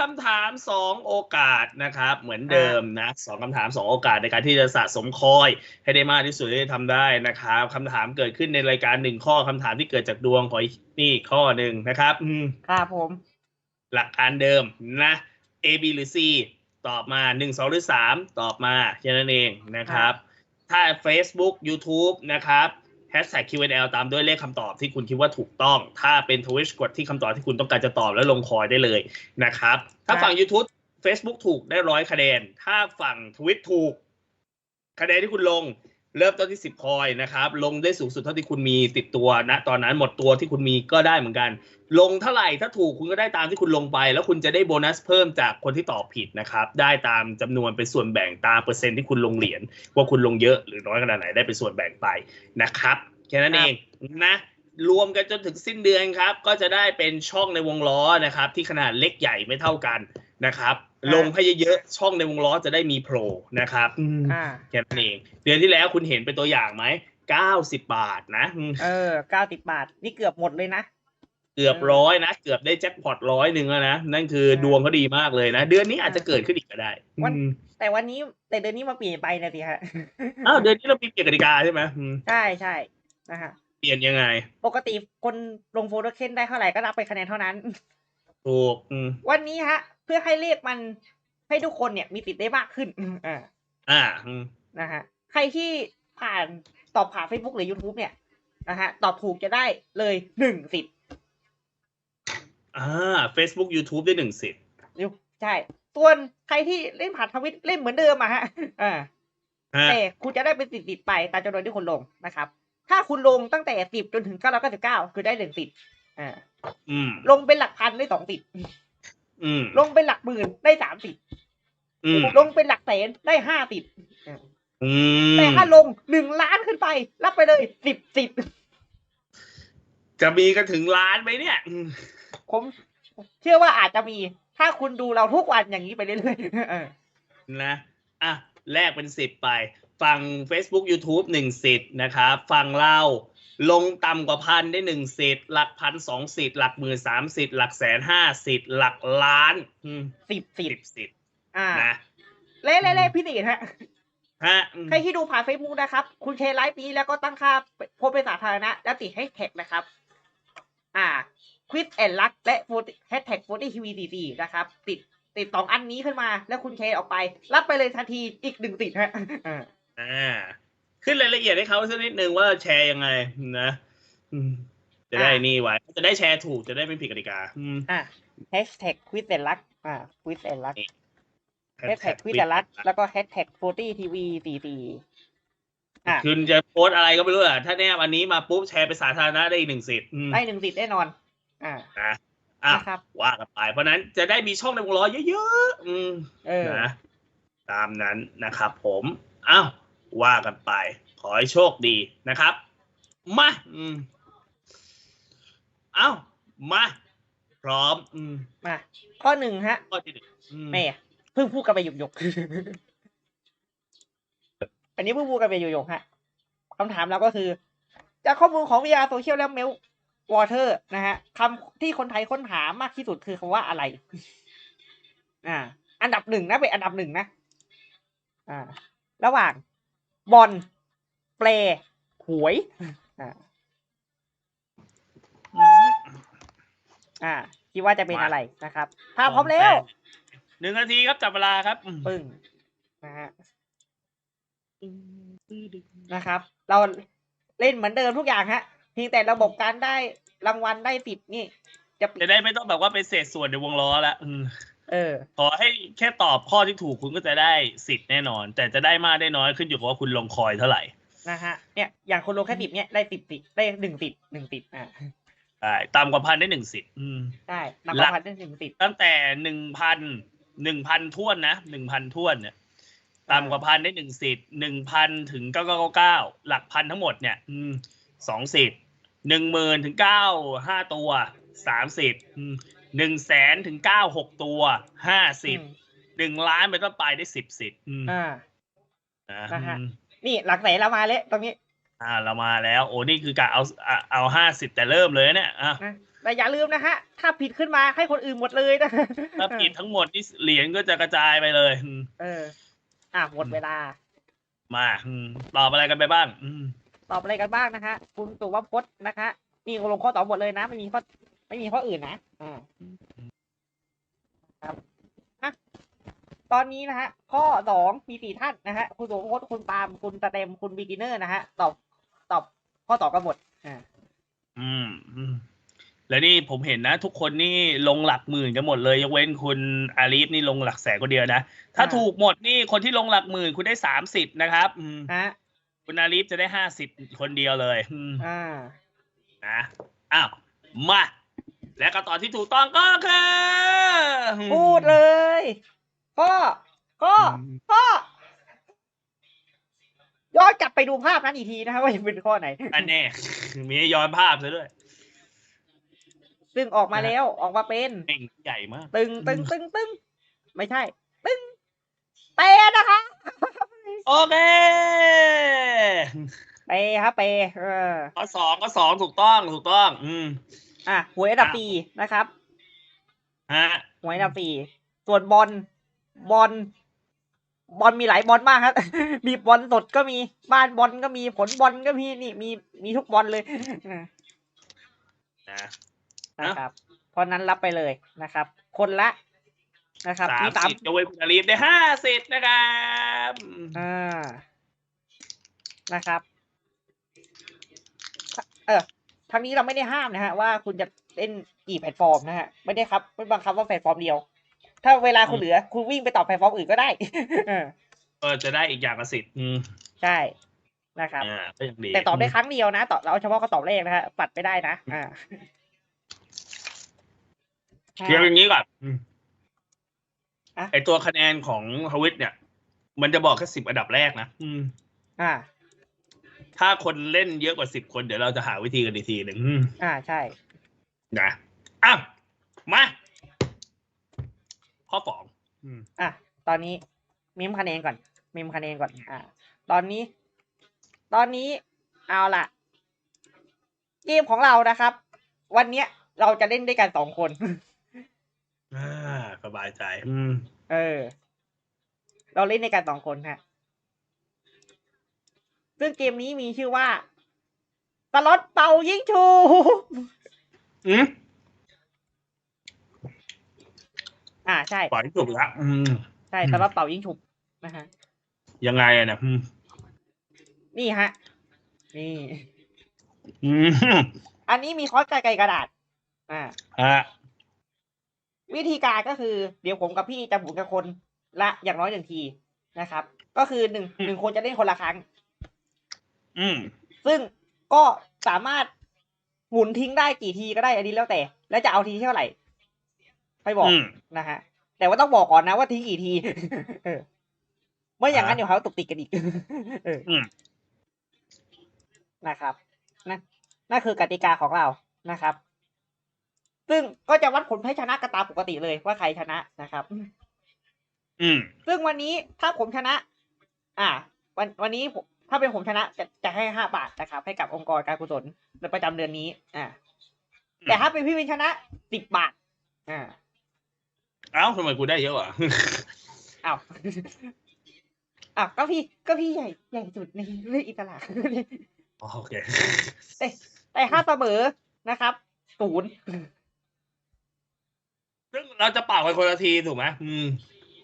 คำถามสองโอกาสนะครับ เหมือนเดิมนะสองคำถามสองโอกาสในการที่จะสะสมคอย ให้ได้มากที่สุดที่จะทำได้นะครับคำถามเกิดขึ้นในรายการหนึ่งข้อคำถามที่เกิดจากดวงขออีกนี่อีกข้อหนึ่งนะครับอืมครับผม หลักการเดิมนะ A B หรือ C ตอบมาหนึ่งสองหรือสามตอบมาแค่นั้นเองนะครับ ถ้า Facebook YouTube นะครับ Hashtag Q&L ตามด้วยเลขคำตอบที่คุณคิดว่าถูกต้อง ถ้าเป็น Twitch กดที่คำตอบที่คุณต้องการจะตอบแล้วลงคอยได้เลยนะครับ ถ้าฝั่ง YouTube Facebook ถูกได้ร้อยคะแนน ถ้าฝั่ง Twitch ถูก คะแนนที่คุณลง เริ่มต้นที่ 10 คอยนะครับ ลงได้สูงสุดเท่าที่คุณมีติดตัวนะตอนนั้นหมดตัวที่คุณมีก็ได้เหมือนกัน ลงเท่าไหร่ถ้าถูกคุณก็ได้ตามที่คุณลงไป แล้วคุณจะได้โบนัสเพิ่มจากคนที่ตอบผิดนะครับ ได้ตามจำนวนเป็นส่วนแบ่งตามเปอร์เซ็นต์ที่คุณลงเหรียญว่าคุณลงเยอะหรือน้อยขนาดไหนได้เป็นส่วนแบ่งไปนะครับแค่นั้นเองนะรวมกันจนถึงสิ้นเดือนครับ ก็จะได้เป็นช่องในวงล้อนะครับ ที่ขนาดเล็กใหญ่ไม่เท่ากัน นะครับลงให้เยอะๆช่องในวงล้อจะได้มีโผล่นะครับอ่าแค่นั้นเองเดือนที่แล้วคุณเห็นเป็นตัวอย่างไหมเก้าสิบบาทนะอืมเออเก้าสิบบาท นี่เกือบหมดเลยนะเกือบร้อยนะเกือบได้แจ็คพอตร้อยหนึ่งแล้วนะนั่นคือดวงเขาดีมากเลยนะ เดือนนี้อาจจะเกิดขึ้นอีกก็ได้วันอืมแต่วันนี้แต่เดือนนี้มาเปลี่ยนไปนะสิฮะอ้าวเดือนนี้เรามีเปลี่ยนกติกาใช่ไหมอืมใช่ใช่นะฮะเปลี่ยนยังไง ปกติคนลงโฟโต้เคนได้เท่าไหร่ก็รับไปคะแนนเท่านั้น ถูกอืมวันนี้ฮะ เพื่อให้เลขมันให้ทุกคนเนี่ยมีติดได้มากขึ้นอืมอ่าอ่าอืมนะฮะใครที่ผ่านตอบผ่าน Facebook หรือ YouTube เนี่ยนะฮะตอบถูกจะได้เลยหนึ่งสิทธิ์อ่า Facebook YouTube ได้หนึ่งสิทธิ์ใช่ส่วนใครที่เล่นผ่านทวิตเล่นเหมือนเดิมอะฮะอ่าฮะแต่คุณจะได้เป็นสิทธิ์ติดไปตามจำนวนที่คุณลงนะครับ ถ้าคุณลงตั้งแต่สิบจนถึงเก้าร้อยเก้าสิบเก้าคือได้หนึ่งสิทธิ์อ่าอืม ลงเป็นหลักพันได้สองสิทธิ์อืมลงเป็นหลักหมื่นได้สามสิทธิ์อืมลงเป็นหลักแสนได้ห้าสิทธิ์อืมแต่ถ้าลงหนึ่งล้านขึ้นไป รับไปเลยสิบสิทธิ์จะมีกันถึงล้านไหมเนี่ยอืมผมเชื่อว่าอาจจะมี ถ้าคุณดูเราทุกวันอย่างนี้ไปเรื่อยๆเออนะอะแลกเป็นสิทธิ์ไป ฝั่ง Facebook YouTube หนึ่งสิทธิ์นะครับฝั่งเราลงต่ำกว่าพันได้หนึ่งสิทธิ์หลักพันสองสิทธิ์หลักหมื่นสามสิทธิ์หลักแสนห้าสิทธิ์หลักล้านอืมสิบสิสิทธิ์บสิทธิ์อ่านะเล่เล่เล่พี่ติฮะฮะอืมใครที่ดูผ่านเฟซบุ๊กนะครับ คุณแชร์ไลฟ์นี้แล้วก็ตั้งค่าโพสต์เป็นสาธารณะแล้วติดให้แท็กนะครับ อ่าควิดแอนลักและแฮชแท็กโฟตี้ทีวีดีดีนะครับ ติดติดสองอันนี้ขึ้นมา แล้วคุณแชร์ออกไป รับไปเลยทันทีอีกหนึ่งติดฮะ อ่าอ่าขึ้นรายละเอียดให้เขาสักนิดนึงว่าแชร์ยังไงนะอืมจะได้นี่ไว้ จะได้แชร์ถูกจะได้ไม่ผิดกติกาอืมอ่าแฮชแท็กควิดแอนลักอ่าควิดแอนลักนี่แฮชแท็กควิดแอนลักแล้วก็แฮชแท็กโฟตี้ทีวีดีดีอ่าคุณจะโพสต์อะไรก็ไม่รู้อะถ้าแนบอันนี้มาปุ๊บแชร์ไปสาธารณะได้อีกหนึ่งสิทธิ์อืมได้หนึ่งติดแน่นอน อ่านะอะนะครับว่ากันไปเพราะฉะนั้นจะได้มีช่องในวงล้อเยอะๆอืมเออนะตามนั้นนะครับผมอ้าว ว่ากันไป ขอให้โชคดีนะครับ มาอืมเอ้ามา พร้อม อืมมาข้อหนึ่งฮะข้อที่หนึ่งอืมแม่เพิ่งพูดกันไปหยกหยกๆอันนี้เพิ่งพูดกันไปหยกหยกๆฮะคำถามเราก็คือ จากข้อมูลของวิทยาโซเชียลและเมลวอเตอร์นะฮะคำที่คนไทยค้นหามากที่สุดคือคำว่าอะไร อ่า อันดับหนึ่งนะเป็นอันดับหนึ่งนะ อ่า ระหว่าง บอลแปลหวยอ่าอ่าคิดว่าจะเป็นอะไรนะครับถ้าพร้อมแล้วหนึ่งนาทีครับจับเวลาครับอืมปึ้งนะฮะนะครับ เราเล่นเหมือนเดิมทุกอย่างฮะเพียงแต่ระบบการได้รางวัลได้ติดนี่ จะจะได้ไม่ต้องแบบว่าเป็นเศษส่วนในวงล้อละอืม เออ ขอให้แค่ตอบข้อที่ถูกคุณก็จะได้สิทธิ์แน่นอน แต่จะได้มากได้น้อยขึ้นอยู่กับว่าคุณลงคอยเท่าไหร่นะฮะเนี่ยอย่างคนลงแค่ติดเนี่ยได้ติดติดได้หนึ่งติดหนึ่งติดอ่าได้ต่ำกว่าพันได้หนึ่งสิทธิ์อืมได้นับหลักพันได้หนึ่งติดตั้งแต่หนึ่งพันหนึ่งพันท่วนนะหนึ่งพันท่วนเนี่ยต่ำกว่าพันได้หนึ่งสิทธิ์หนึ่งพันถึงเก้าเก้าเก้าเก้าหลักพันทั้งหมดเนี่ยอืมสองสิทธิ์หนึ่งหมื่นถึงเก้าห้าตัวสามสิทธิ์ หนึ่งแสนถึงเก้าหกตัวห้าสิทธิ์หนึ่งล้านไปต้นไปได้สิบสิทธิ์อืมอ่าอ่านะฮะอืมนี่หลักไหนเรามาแล้วตรงนี้ อ่าเรามาแล้ว โอ้นี่คือกะเอาเอาเอาห้าสิบแต่เริ่มเลยเนี่ยอะนะแต่อย่าลืมนะฮะ ถ้าผิดขึ้นมาให้คนอื่นหมดเลยนะถ้าผิดทั้งหมดนี่เหรียญก็จะกระจายไปเลยอืมเออ อะหมดเวลา มาอืมตอบอะไรกันไปบ้างอืมตอบอะไรกันบ้างนะคะคุณสุวัพจน์นะคะนี่ลงข้อตอบหมดเลยนะไม่มีข้อ ไม่มีข้ออื่นนะ อ่า ครับอะตอนนี้นะฮะ ข้อสองมีสี่ท่านนะฮะ คุณสุวัพจน์คุณปาล์มคุณสเต็มคุณบิกินเนอร์นะฮะ ตอบ ตอบข้อตอบกันหมด อ่าอืมอืม แล้วนี่ผมเห็นนะ ทุกคนนี่ลงหลักหมื่นกันหมดเลยยกเว้นคุณอาลีฟนี่ลงหลักแสนคนเดียวนะ ถ้าอ่าถูกหมดนี่คนที่ลงหลักหมื่นคุณได้สามสิบนะครับ อืมฮะ คุณอาลีฟจะได้ห้าสิบคนเดียวเลย อืมอ่า นะ อ้าว มา และคำตอบที่ถูกต้องก็คือพูดเลยข้อข้อข้อย้อนกลับไปดูภาพนั้นอีกทีนะฮะว่าจะเป็นข้อไหน อันแน่มีให้ย้อนภาพซะด้วย ซึ่งออกมาแล้วออกมาเป็นเองใหญ่มาก ตึงตึงตึงตึงไม่ใช่ ตึงเปนะคะโอเคเปครับเปเออข้อสองข้อสองถูกต้องถูกต้อง อืม อะหวยอันดับสี่นะครับฮะหวยอันดับสี่ส่วนบอลบอลบอลมีหลายบอลมากครับ มีบอลสดก็มีบ้านบอลก็มีผลบอลก็มีนี่มีมีทุกบอลเลยนะนะครับ เพราะนั้นรับไปเลยนะครับ คนละนะครับสามมีสามสิทธิ์ยกเว้นคุณอาลีฟได้ห้าสิทธิ์นะครับอ่านะครับ เออ ทางนี้เราไม่ได้ห้ามนะฮะว่าคุณจะเล่นกี่แพลตฟอร์มนะฮะไม่ได้ครับไม่บังคับว่าแพลตฟอร์มเดียว ถ้าเวลาคุณเหลือ คุณวิ่งไปต่อแพลตฟอร์มอื่นก็ได้เออก็จะได้อีกอย่างละสิทธิ์อืมใช่นะครับอ่าก็ยังดีแต่ตอบได้ครั้งเดียวนะตอบเราเฉพาะก็ตอบเลขนะฮะปัดไม่ได้นะอ่าเทียบอย่างนี้ก่อนอืมอะไอตัวคะแนนของทวิตเนี่ย มันจะบอกแค่สิบอันดับแรกนะ อืม อ่า ถ้าคนเล่นเยอะกว่าสิบคนเดี๋ยวเราจะหาวิธีกันอีกทีหนึ่งอืมอ่าใช่ นะอ้าวมา ข้อสองอืมอะ ตอนนี้มิมคะแนนก่อน มิมคะแนนก่อน อ่า ตอนนี้ ตอนนี้เอาล่ะ เกมของเรานะครับ วันเนี้ยเราจะเล่นด้วยกันสองคน อ่าสบายใจ อืม เออ เราเล่นในการสองคนฮะ ซึ่งเกมนี้มีชื่อว่าตลอดเป่ายิงชูบอืมอ่าใช่ปล่อยถูกแล้วอืมใช่อืมตลอดเป่ายิงฉุบนะฮะยังไงอะเนะอืมนี่ฮะ นี่อืมอันนี้มีคอร์สไกลๆกระดาษ อ่าฮะวิธีการก็คือ เดี๋ยวผมกับพี่จะหมุนกับคน ละอย่างน้อยหนึ่งทีนะครับ ก็คือหนึ่งหนึ่งคนจะเล่นคนละครั้ง อืมซึ่งก็สามารถหมุนทิ้งได้กี่ทีก็ได้อันนี้แล้วแต่ แล้วจะเอาทีเท่าไหร่ค่อยบอกอืมนะฮะ แต่ว่าต้องบอกก่อนนะว่าทิ้งกี่ทีเออไม่อย่างนั้นอ่าเดี๋ยวเขาตกติดกันอีกเอออืมนะครับนั่นนั่นคือกติกาของเรานะครับ ซึ่งก็จะวัดผลแพ้ชนะกันตามปกติเลยว่าใครชนะนะครับ อืมซึ่งวันนี้ถ้าผมชนะ อ่า วันวันนี้ผม ถ้าเป็นผมชนะจะจะให้ห้าบาทนะครับ ให้กับองค์กรการกุศลในประจำเดือนนี้ อ่าอืมแต่ถ้าเป็นพี่วินชนะสิบบาท อ่า เอ้าทำไมกูได้เยอะอะอ้าวอ้าวก็พี่ก็พี่ใหญ่ใหญ่สุดในเรื่องอิสระอ๋อโอเคแต่ถ้าเสมอนะครับศูนย์ซึ่งเราจะเป่ากันคนละทีถูกไหมอืม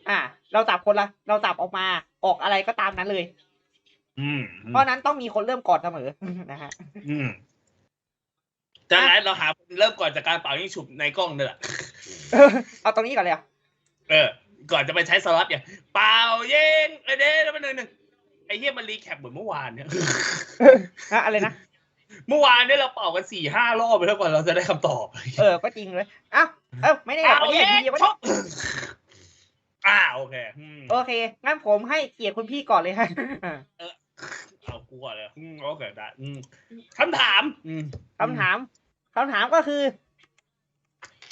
อ่า เราจับคนละ เราจับออกมา ออกอะไรก็ตามนั้นเลยอืม เพราะฉะนั้นต้องมีคนเริ่มก่อนเสมอนะฮะอืมจากนั้นเราหาคนเริ่มก่อนจากการเป่ายิงฉุบในกล้องเนี่ยแหละเอาตรงนี้ก่อนเลยอะเออ ก่อนจะไปใช้สล็อตเนี่ยเป่ายิงเออเด้แล้วมันหนึ่งหนึ่งไอ้เหี้ยมันรีแคปเหมือนเมื่อวานเนี่ยฮะอะไรนะเมื่อวานเนี่ยเราเป่ากันสี่ห้ารอบไปแล้วกว่าเราจะได้คำตอบ เออ ก็จริงเลยอ้าวเออไม่ได้หรอกเอาวันนี้เย้เห็นทีเดียวชกอ่าโอเคอืมโอเค งั้นผมให้เกียรติคุณพี่ก่อนเลยฮะอ่า เอากูก่อนเลยอืมโอเคได้อืมคำถาม อืมคำถามคำถามก็คือ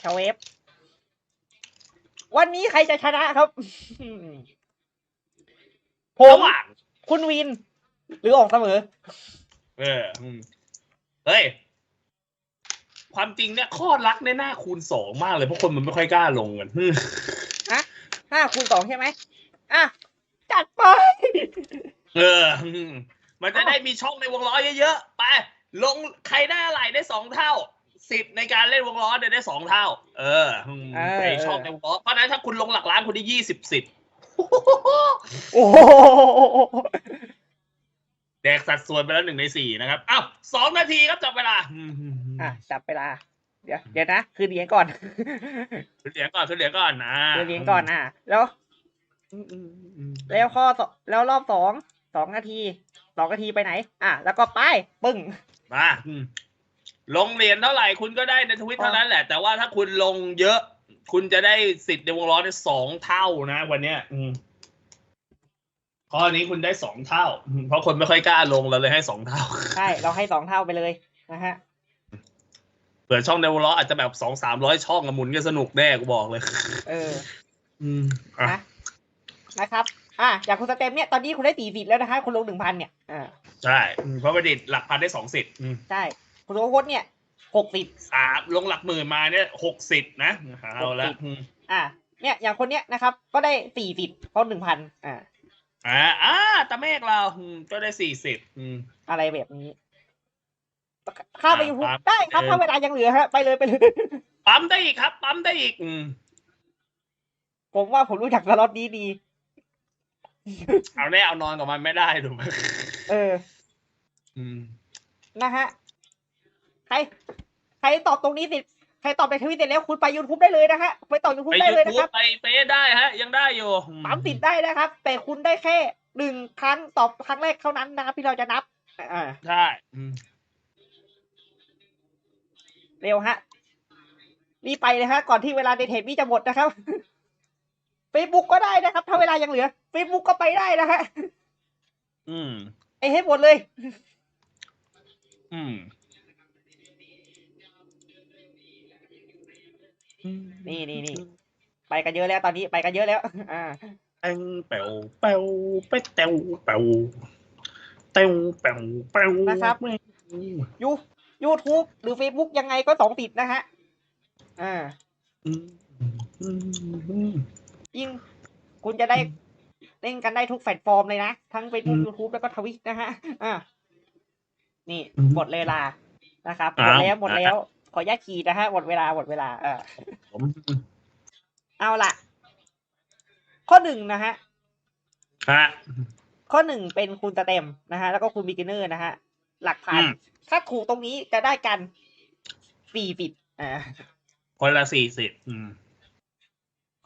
ชาเวฟวันนี้ใครจะชนะครับผมระหว่างคุณวิน หรือออกเสมอ เอออืมเฮ้ยผความจริงเนี่ยข้อรักเนี่ยน่าคูณสองมากเลยเพราะคนมันไม่ค่อยกล้าลงกันห้าคูณสองใช่ไหมอะ จัดไป เออ มันจะได้มีช่องในวงล้อเยอะๆ ไป ลงใครได้อะไรได้สองเท่าสิทธิ์ในการเล่นวงล้อเนี่ยได้สองเท่าเออเออไอช่องในวงล้อ เพราะฉะนั้นถ้าคุณลงหลักล้านคุณได้ยี่สิบสิทธิ์โอ้โหแดกสัดส่วนไปแล้วหนึ่งในสี่นะครับ อ้าวสองนาทีครับจับเวลา อะจับเวลา เดี๋ยวเดี๋ยวนะ คืนเหรียญก่อนขึ้นเหรียญก่อนขึ้นเหรียญก่อนนะคืนเหรียญก่อนอะ แล้ว แล้วข้อสองแล้วรอบสอง สองนาทีสองนาทีไปไหน อะ แล้วก็ไปปึ้งมาอืมลงเหรียญเท่าไหร่คุณก็ได้ในทวิตเท่านั้นแหละ แต่ว่าถ้าคุณลงเยอะ คุณจะได้สิทธิ์ในวงล้อเนี่ยสองเท่านะ วันเนี้ย อืมข้อนี้คุณได้สองเท่าอืมเพราะคนไม่ค่อยกล้าลงเราเลยให้สองเท่า ใช่ เราให้สองเท่าไปเลยนะฮะเผื่อช่องในวงล้ออาจจะแบบสองสามร้อยช่องอะหมุนกันสนุกแน่กูบอกเลย เออ อืมอะนะนะครับ อะจากคุณสเต็มเนี่ยตอนนี้คุณได้สี่สิทธิ์แล้วนะคะคุณลงหนึ่งพันเนี่ยอ่าใช่อืมเพราะประดิษฐ์หลักพันได้สองสิทธิ์อืมใช่คุณโอพจน์เนี่ยหกสิทธิ์สามลงหลักหมื่นมาเนี่ยหกสิทธิ์นะเอาละหกสิบอืมอะเนี่ยอย่างคนเนี้ยนะครับ ก็ได้สี่สิทธิ์เพราะหนึ่งพันอ่าอ่าอ่าตะเมฆเราอืมก็ได้สี่สิบอืมอะไรแบบนี้ข้ามไปอ่ายูทูบครับได้ครับเออถ้าเวลายังเหลือฮะไปเลยไปเลยปั๊มได้อีกครับ ปั๊มได้อีก อืมผมว่าผมรู้จักสล็อตนี้ดี เอาแน่เอานอนกับมันไม่ได้ถูกไหมเออ อืม นะฮะ ใคร ใครตอบตรงนี้เสร็จใครตอบในทวิตเสร็จแล้วคุณไปยูทูบได้เลยนะฮะ ไปต่อยูทูบไปได้ยูเลยนะทูคบรับไปเฟซได้ฮะ ยังได้อยู่อืปั๊มติดได้นะครับ แต่คุณได้แค่หนึ่งครั้งตอบครั้งแรกเท่านั้นนะครับที่เราจะนับ อ่า ใช่อืมเร็วฮะ รีบไปเลยฮะ ก่อนที่เวลาในเทปนี้จะหมดนะครับเฟซบุ๊กก็ได้นะครับ ถ้าเวลายังเหลือเฟซบุ๊กก็ไปได้นะฮะอืมไอ้ให้หมดเลย อืม นี่นี่นี่ไปกันเยอะแล้วตอนนี้ไปกันเยอะแล้ว อ่าแป้งแป๋วแป๋วไปแตวแป๋วแตวแป๋วแป๋วนะครับ ยูยูทูบหรือ Facebook ยังไงก็สองติดนะฮะ อ่าอืมอืมอืมยิ่งคุณจะได้ เล่นกันได้ทุกแพลตฟอร์มเลยนะ ทั้ง Facebook อืม YouTube แล้วก็ทวิตนะฮะอ่านี่อืมหมดเวลานะครับหอ่ามดแล้วหมดแล้ว ขอแยกขีดนะฮะหมดเวลาหมดเวลา เออผมเอาละข้อหนึ่งนะฮะฮะข้อหนึ่งเป็นคุณสเต็มนะฮะ แล้วก็คุณบิกิเนอร์นะฮะ หลักพันอืมถ้าถูกตรงนี้จะได้กันสี่สิบอ่าคนละสี่สิบอืม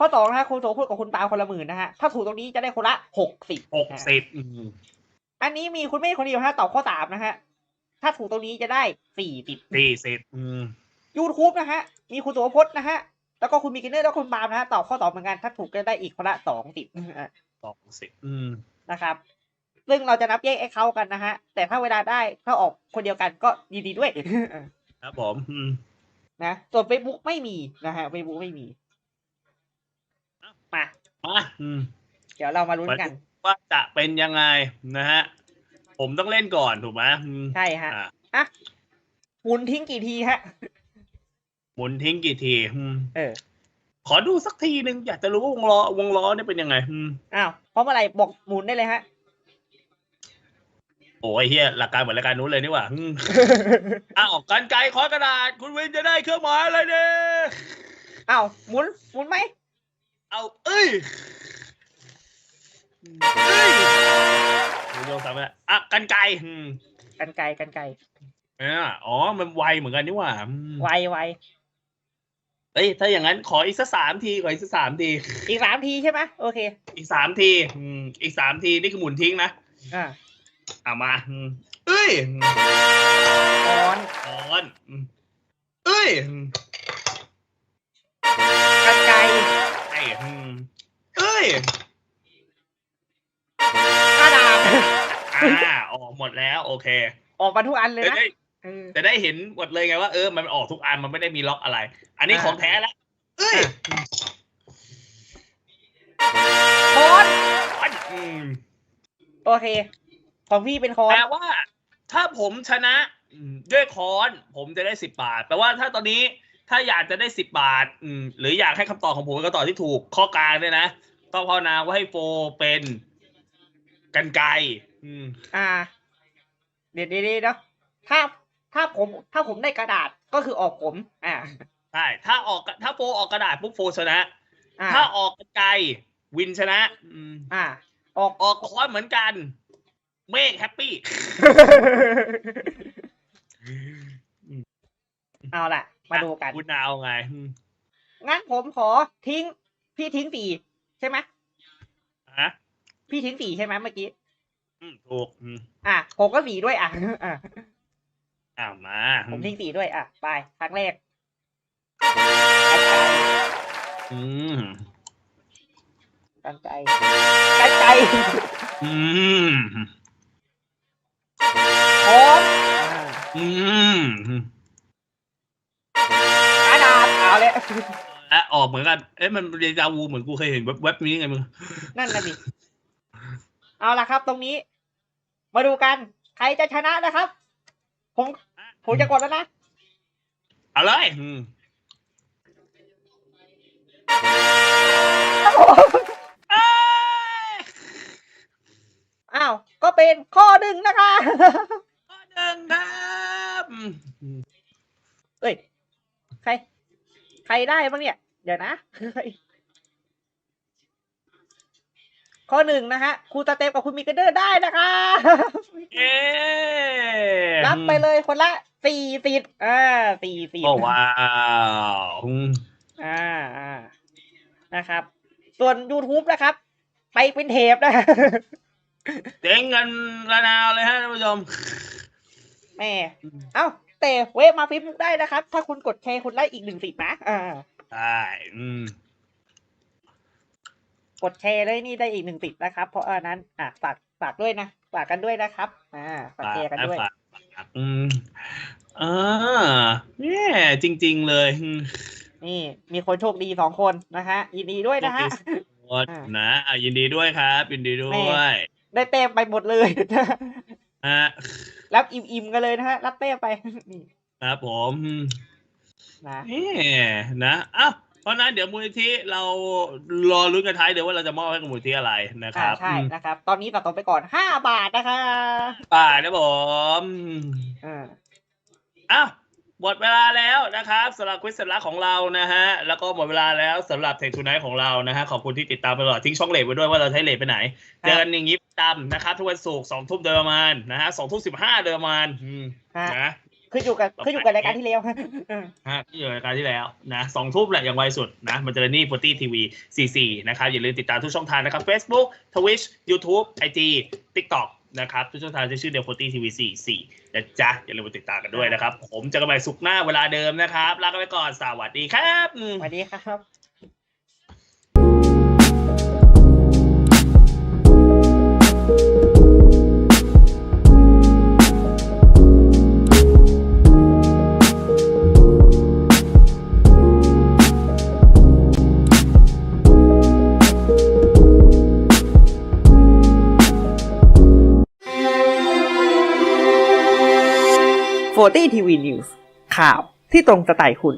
ข้อสองนะฮะคุณโสพูดกับคุณปาคนละหมื่นนะฮะ ถ้าถูกตรงนี้จะได้คนละหกสิบหกสิบอืมอันนี้มีคุณเมฆคนเดียวฮะตอบข้อสามนะฮะ ถ้าถูกตรงนี้จะได้สี่สิบสี่สิบอืมยูทูบนะฮะ มีคุณโสพจน์นะฮะ แล้วก็คุณมิกิเนอร์แล้วก็คุณปาล์มนะฮะตอบข้อสองเหมือนกัน ถ้าถูกจะได้อีกคนละสองสิบสองสิบอืมนะครับ ซึ่งเราจะนับแยกไอ้เขากันนะฮะ แต่ถ้าเวลาได้ถ้าออกคนเดียวกันก็ยินดีด้วย ครับผมอืมนะ ส่วน Facebook ไม่มีนะฮะ Facebook ไม่มี มามาอืมเดี๋ยวเรามาลุ้นกัน ว่าจะเป็นยังไงนะฮะ ผมต้องเล่นก่อนถูกไหมอืมใช่ฮะอะอะหมุนทิ้งกี่ทีฮะหมุนทิ้งกี่ทีอืมเออ ขอดูสักทีหนึ่งอยากจะรู้ว่าวงล้อวงล้อเนี่ยเป็นยังไงอืมอ้าวเพราะเมื่อไหร่บอกหมุนได้เลยฮะโอ้ยเฮียหลักการเหมือนรายการนู้นเลยนี่หว่าอืมอ้าวกันไกลขอกระดาษ คุณวินจะได้เครื่องหมายอะไรเนี่ยอ้าวหมุนหมุนไหมเอาเอ้ ยเอ้ยดูโยงสามอะอะกันไกลอืมกันไกลกันไกลอ่าอ๋อ มันไวเหมือนกันนี่หว่าอืมไวไวเอ้ย ถ้าอย่างนั้นขออีกสักสามที ขออีกสักสามที อีกสามทีใช่ไหมโอเค อีกสามทีอืมอีกสามที นี่คือหมุนทิ้งนะ อ่าเอามาอืมเอ้ยออนอ่อนอืมเอ้ยอืมกันไกลไอ้อืมเอ้ยกระดาษอ่าออกหมดแล้ว โอเคออกมาทุกอันเลยจะนะได้เออ จะได้เห็นหมดเลยไงว่าเออมันออกทุกอันมันไม่ได้มีล็อกอะไร อันนี้อ่า ของแท้แล้วเอ้ยคอนอ่อนอืมโอเค ของพี่เป็นคอนแปลว่า ถ้าผมชนะอืมด้วยคอนผมจะได้สิบบาทแปลว่าถ้าตอนนี้ ถ้าอยากจะได้สิบบาทอืมหรืออยากให้คำตอบของผมเป็นคำตอบที่ถูกข้อกลางเนี่ยนะ ต้องภาวนาว่าให้โฟเป็นกันไกรอืม อ่า เดี๋ยวดีๆเนาะถ้าถ้าผม ถ้าผมได้กระดาษก็คือออกผม อ่าใช่ถ้าออกถ้าโฟออกกระดาษปุ๊บโฟชนะอ่าถ้าออกกันไกรวินชนะ อืม อ่า ออกออกคอนเหมือนกัน เมฆแฮปปี้เอาล่ะ มาดูกันคุณเอาไงอืมงั้นผมขอทิ้ง พี่ทิ้งสี่ใช่ไหมฮะพี่ทิ้งสี่ใช่ไหมเมื่อกี้ อืมถูกอืมอะผมก็สี่ด้วยอะอะอ่ามาผมทิ้งสี่ด้วยอะไปครั้งแรก อืมกันใจกันใจ อืมผมอ่าอืม ออกเหมือนกัน เอ๊ะมันเรียนจาวูเหมือนกูเคยเห็นเว็บๆนี้ไงมึง นั่นน่ะดิเอาล่ะครับ ตรงนี้ มาดูกัน ใครจะชนะนะครับ ผมผมจะกดแล้วนะ เอาเลยอืมเอ้ยอ้าว ก็เป็นข้อหนึ่งนะคะ ข้อหนึ่งครับอืมเอ้ย ใคร ใครได้บ้างเนี่ย เดี๋ยวนะข้อหนึ่งนะฮะครูตาเต็มกับคุณมิกเดอร์ได้นะคะเอ๊รับไปเลยคนละสี่สิทธิ์อ่าสี่สิทโอ้ธิ์ว้าวอืมอ่าอ่านะครับ ส่วน YouTube นะครับ ไปเป็นเทปนะเจ๊งกันระนาวเลยฮะท่านผู้ชมแม่เอ้า แต่เว็บมาฟิปได้นะครับ ถ้าคุณกดแชร์คุณได้อีกหนึ่งสิทธิ์นะอ่า ใช่อืม กดแชร์เลยนี่ได้อีกหนึ่งติดนะครับ เพราะอันนั้น อะฝากฝากด้วยนะฝากกันด้วยนะครับ อ่าฝากแชร์กันด้วยฝากฝากอืมอ่าเนี่ยจริง ๆ เลยอืมนี่ มีคนโชคดีสองคนนะฮะยินดีด้วยนะฮะโชคดีนะอะยินดีด้วยครับ ยินดีด้วย ได้เต็มไปหมดเลยฮะรับอิ่มๆกันเลยนะฮะ รับเต้มไปนี่ครับผมอืม นะเอ๊ะนะอ้าวเพราะฉะนั้นเดี๋ยวมูลนิธิเรารอลุ้นกันท้ายเดี๋ยวว่าเราจะมอบให้กับมูลนิธิอะไรนะคอ่ารับใช่อืมนะครับ ตอนนี้ตัดต่อไปก่อนห้าบาทนะคะป่านะผมอ่าอ้าวหมดเวลาแล้วนะครับสำหรับควิสเซลักของเรานะฮะแล้วก็หมดเวลาแล้วสำหรับเทคทูไนท์ของเรานะฮะขอบคุณที่ติดตามไปตลอดทิ้งช่องเลทไว้ด้วยว่าเราใช้เลทไปไหนเจอกันอย่างนี้ประจำนะครับทุกวันศุกร์สองทุ่มโดยประมาณนะฮะสองทุ่มสิบห้าโดยประมาณอืมฮะนะ ขึ้นอยู่กับขึ้นอยู่กับรายการที่แล้วอืมฮะที่อยู่ในรายการที่แล้วนะสองทุ่มแหละอย่างไวสุดนะมันจะนี่โปรตี้ทีวีซีซีนะครับอย่าลืมติดตามทุกช่องทางนะครับ Facebook Twitch YouTube IG TikTok นะครับทุกช่องทางจะชื่อเดียวโปรตี้ทีวีซีซีนะจ๊ะ อย่าลืมไปติดตามกันด้วยนะครับ ผมเจอกันใหม่สุกร์หน้าเวลาเดิมนะครับ ลากันไปก่อน สวัสดีครับอืมสวัสดีครับ โฟตี้ทีวีนิวส์ข่าวที่ตรงสไตล์คุณ